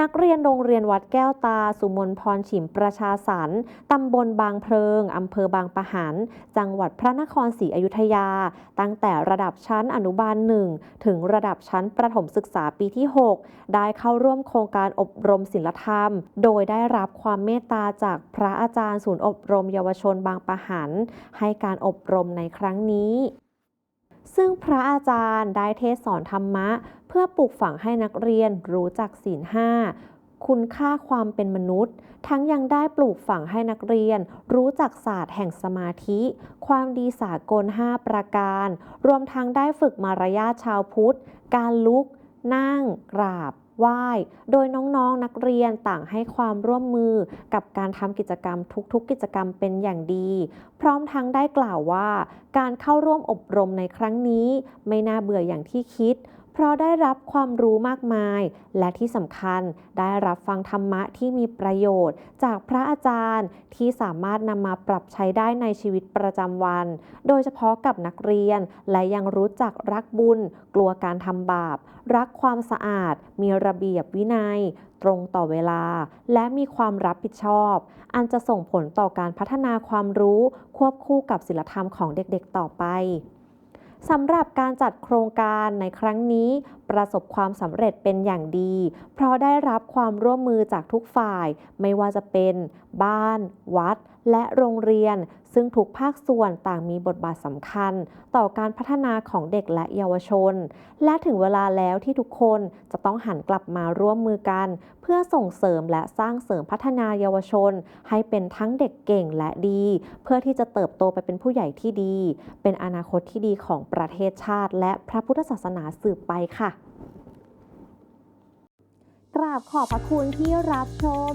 นักเรียนโรงเรียนวัดแก้วตา สุมนพรฉิมประชาสรรค์ตำบลบางเพลิง อำเภอบางปะหัน จังหวัดพระนครศรีอยุธยา ตั้งแต่ระดับชั้นอนุบาล1ถึงระดับชั้นประถมศึกษาปีที่ 6 ได้เข้าร่วมโครงการอบรมศิลธรรม โดยได้รับความเมตตาจากพระอาจารย์ศูนย์อบรมเยาวชนบางปะหัน ให้การอบรมในครั้งนี้ซึ่งพระอาจารย์ได้เทศสอนธรรมะ เพื่อปลูกฝังให้นักเรียนรู้จักศีลห้าคุณค่าความเป็นมนุษย์ ทั้งยังได้ปลูกฝังให้นักเรียน รู้จักศาสตร์แห่งสมาธิ ความดีสากล 5 ประการ รวมทั้งได้ฝึกมารยาทชาวพุทธ การลุก นั่ง กราบไหว้ โดยน้องๆนักเรียนต่างให้ความร่วมมือกับการทำกิจกรรมทุกๆ กิจกรรมเป็นอย่างดี พร้อมทั้งได้กล่าวว่า การเข้าร่วมอบรมในครั้งนี้ ไม่น่าเบื่ออย่างที่คิด เพราะได้รับความรู้มากมาย และที่สำคัญได้รับฟังธรรมะที่มีประโยชน์ จากพระอาจารย์ที่สามารถนำมาปรับใช้ได้ในชีวิตประจำวัน โดยเฉพาะกับนักเรียน และยังรู้จักรักบุญ กลัวการทำบาป รักความสะอาด มีระเบียบวินัย ตรงต่อเวลา และมีความรับผิดชอบ อันจะส่งผลต่อการพัฒนาความรู้ ควบคู่กับศิลธรรมของเด็กๆต่อไป สำหรับการจัดโครงการในครั้งนี้ ประสบความสำเร็จเป็นอย่างดี เพราะได้รับความร่วมมือจากทุกฝ่าย ไม่ว่าจะเป็น บ้าน วัด และโรงเรียน ซึ่งทุกภาคส่วนต่างมีบทบาทสำคัญ ต่อการพัฒนาของเด็กและเยาวชน และถึงเวลาแล้วที่ทุกคนจะต้องหันกลับมาร่วมมือกัน เพื่อส่งเสริมและสร้างเสริมพัฒนาเยาวชน ให้เป็นทั้งเด็กเก่งและดี เพื่อที่จะเติบโตไปเป็นผู้ใหญ่ที่ดี เป็นอนาคตที่ดีของประเทศชาติ และพระพุทธศาสนาสืบไปค่ะ กราบขอบพระคุณที่รับชม